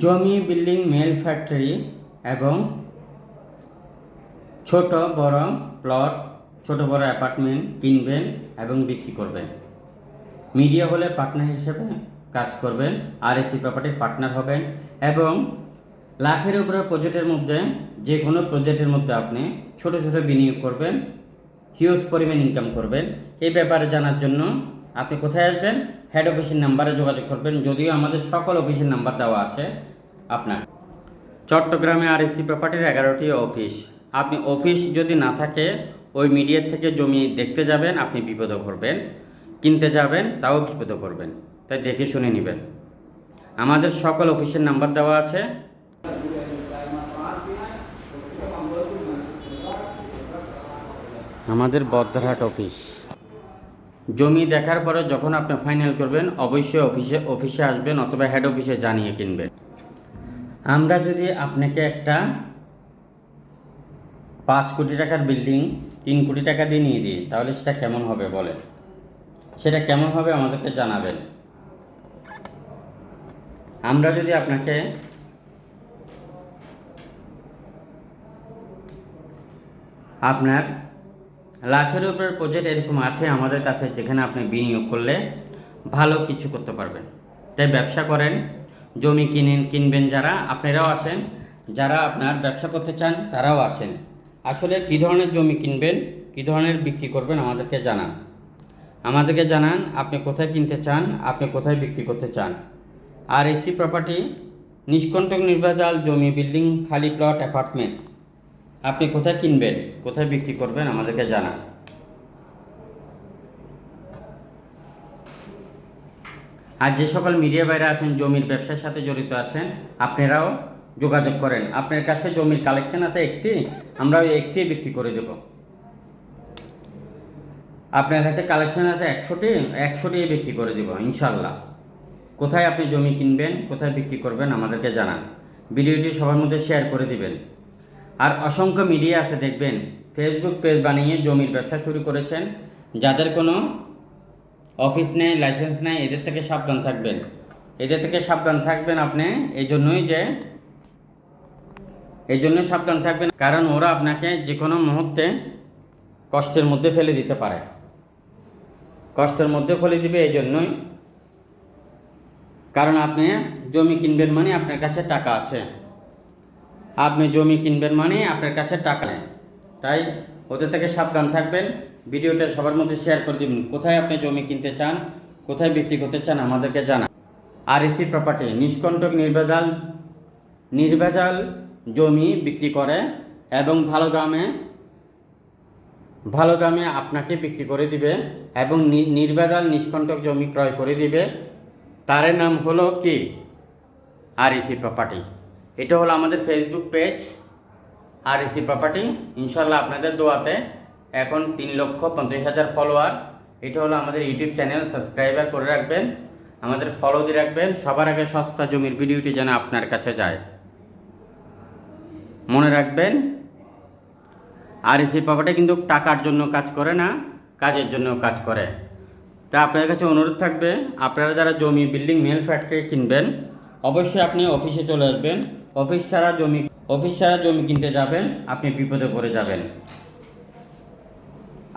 জমি building mail factory এবং ছোট বড় প্লট, ছোট বড় অ্যাপার্টমেন্ট কিনবেন এবং বিক্রি করবেন। মিডিয়া হলে পার্টনার হিসেবে কাজ করবেন, আর এসি প্রপার্টির পার্টনার হবেন এবং লাখের উপরে প্রজেক্টের মধ্যে, যে কোনো প্রজেক্টের মধ্যে আপনি ছোট ছোট বিনিয়োগ করবেন, হিউজ পরিমাণ ইনকাম করবেন। এই ব্যাপারে জানার জন্য আপনি কোথায় আসবেন? হেড অফিসের নাম্বারে যোগাযোগ করবেন, যদিও আমাদের সকল অফিসের নাম্বার দেওয়া আছে আপনার। চট্টগ্রামে আর এসি প্রপার্টির এগারোটি অফিস আপনি অফিস যদি না থাকে, ওই মিডিয়ার থেকে জমি দেখতে যাবেন, আপনি বিপদে পড়বেন। কিনতে যাবেন, তাও বিপদে পড়বেন। তাই দেখে শুনে নেবেন। আমাদের সকল অফিসের নাম্বার দেওয়া আছে। আমাদের বদ্রহাট অফিস জমি দেখার পরে যখন আপনি ফাইনাল করবেন, অবশ্যই অফিসে অফিসে আসবেন অথবা হেড অফিসে জানিয়ে কিনবেন। আমরা যদি আপনাকে একটা পাঁচ কোটি টাকার বিল্ডিং তিন কোটি টাকা দিয়ে নিয়ে দিই, তাহলে সেটা কেমন হবে বলেন? সেটা কেমন হবে আমাদেরকে জানাবেন। আমরা যদি আপনাকে আপনার লাখের উপর প্রজেক্ট এরকম আছে আমাদের কাছে যেখানে আপনি বিনিয়োগ করলে ভালো কিছু করতে পারবেন। তাই ব্যবসা করেন, জমি কিনেন, কিনবেন যারা, আপনারাও আসেন। যারা আপনার ব্যবসা করতে চান, তারাও আসেন। আসলে কী ধরনের জমি কিনবেন, কী ধরনের বিক্রি করবেন আমাদেরকে জানান। আমাদেরকে জানান আপনি কোথায় কিনতে চান, আপনি কোথায় বিক্রি করতে চান। আর এসি প্রপার্টি নিষ্কণ্টক নির্বাচাল জমি বিল্ডিং খালি প্লট অ্যাপার্টমেন্ট আপনি কোথায় কিনবেন, কোথায় বিক্রি করবেন আমাদেরকে জানান। আর যে সকল মিডিয়া বাইরে আছেন, জমির ব্যবসার সাথে জড়িত আছেন, আপনারাও যোগাযোগ করেন। আপনার কাছে জমির কালেকশন আছে একটি আমরা ওই একটি বিক্রি করে দেব। আপনার কাছে কালেকশন আছে একশোটি একশোটি বিক্রি করে দেব ইনশাল্লাহ কোথায় আপনি জমি কিনবেন, কোথায় বিক্রি করবেন আমাদেরকে জানান। ভিডিওটি সবার মধ্যে শেয়ার করে দিবেন। আর অসংখ্য মিডিয়া আছে, দেখবেন। ফেসবুক পেজ বানিয়ে জমির ব্যবসা শুরু করেছেন। যাদের কোনো অফিস নেই লাইসেন্স নেই, এদের থেকে সাবধান থাকবেন। এদের থেকে সাবধান থাকবেন আপনি এই জন্যই যে এই জন্য সাবধান থাকবেন, কারণ ওরা আপনাকে যে কোনো মুহূর্তে কষ্টের মধ্যে ফেলে দিতে পারে। কষ্টের মধ্যে ফেলে দিবে এই জন্যই কারণ আপনি জমি কিনবেন মানে আপনার কাছে টাকা আছে। আপনি জমি কিনবেন মানে আপনার কাছে টাকা নেই। তাই ওদের থেকে সাবধান থাকবেন। ভিডিওটা সবার মধ্যে শেয়ার করে দিবেন। কোথায় আপনি জমি কিনতে চান, কোথায় বিক্রি করতে চান আমাদেরকে জানান। আর এসি প্রপার্টি নিষ্কণ্টক নির্ভেজাল নির্ভেজাল জমি বিক্রি করে এবং ভালো দামে ভালো দামে আপনাকে বিক্রি করে দিবে এবং নির্ভেজাল নিষ্কণ্টক জমি ক্রয় করে দিবে। তার নাম হলো কি? আর এসি প্রপার্টি এটা হলো আমাদের ফেসবুক পেজ আর এসি প্রপার্টি ইনশাল্লাহ আপনাদের দোয়াতে এখন তিন লক্ষ পঞ্চাশ হাজার ফলোয়ার এটা হলো আমাদের ইউটিউব চ্যানেল সাবস্ক্রাইবার করে রাখবেন, আমাদের ফলো দিয়ে রাখবেন। সবার আগে সস্তা জমির ভিডিওটি যেন আপনার কাছে যায়। মনে রাখবেন আর এসি প্রপার্টি কিন্তু টাকার জন্য কাজ করে না, কাজের জন্য কাজ করে। তা আপনার কাছে অনুরোধ থাকবে, আপনারা যারা জমি বিল্ডিং মেল ফ্যাক্টরি কিনবেন, অবশ্যই আপনি অফিসে চলে আসবেন। অফিস ছাড়া জমি অফিস ছাড়া জমি কিনতে যাবেন, আপনি বিপদে পড়ে যাবেন।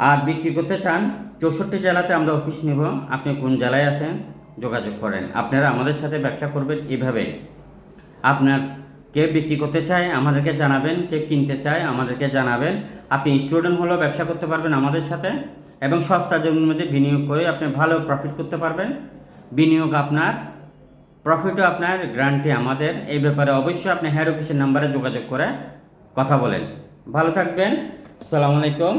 আর বিক্রি করতে চান, চৌষট্টি জেলাতে আমরা অফিস নিব, আপনি কোন জেলায় আছেন, যোগাযোগ করেন। আপনারা আমাদের সাথে ব্যবসা করবেন এভাবে। আপনার কে বিক্রি করতে চায়, আমাদেরকে জানাবেন, কে কিনতে চায়, আমাদেরকে জানাবেন। আপনি স্টুডেন্ট হলেও ব্যবসা করতে পারবেন আমাদের সাথে, এবং সস্তা জমির মধ্যে বিনিয়োগ করে আপনি ভালো প্রফিট করতে পারবেন। বিনিয়োগ আপনার প্রফিটও আপনার গ্রান্টি আমাদের, এই ব্যাপারে অবশ্যই আপনি হেড অফিসের নাম্বারে যোগাযোগ করে কথা বলেন। ভালো থাকবেন আসসালামু আলাইকুম।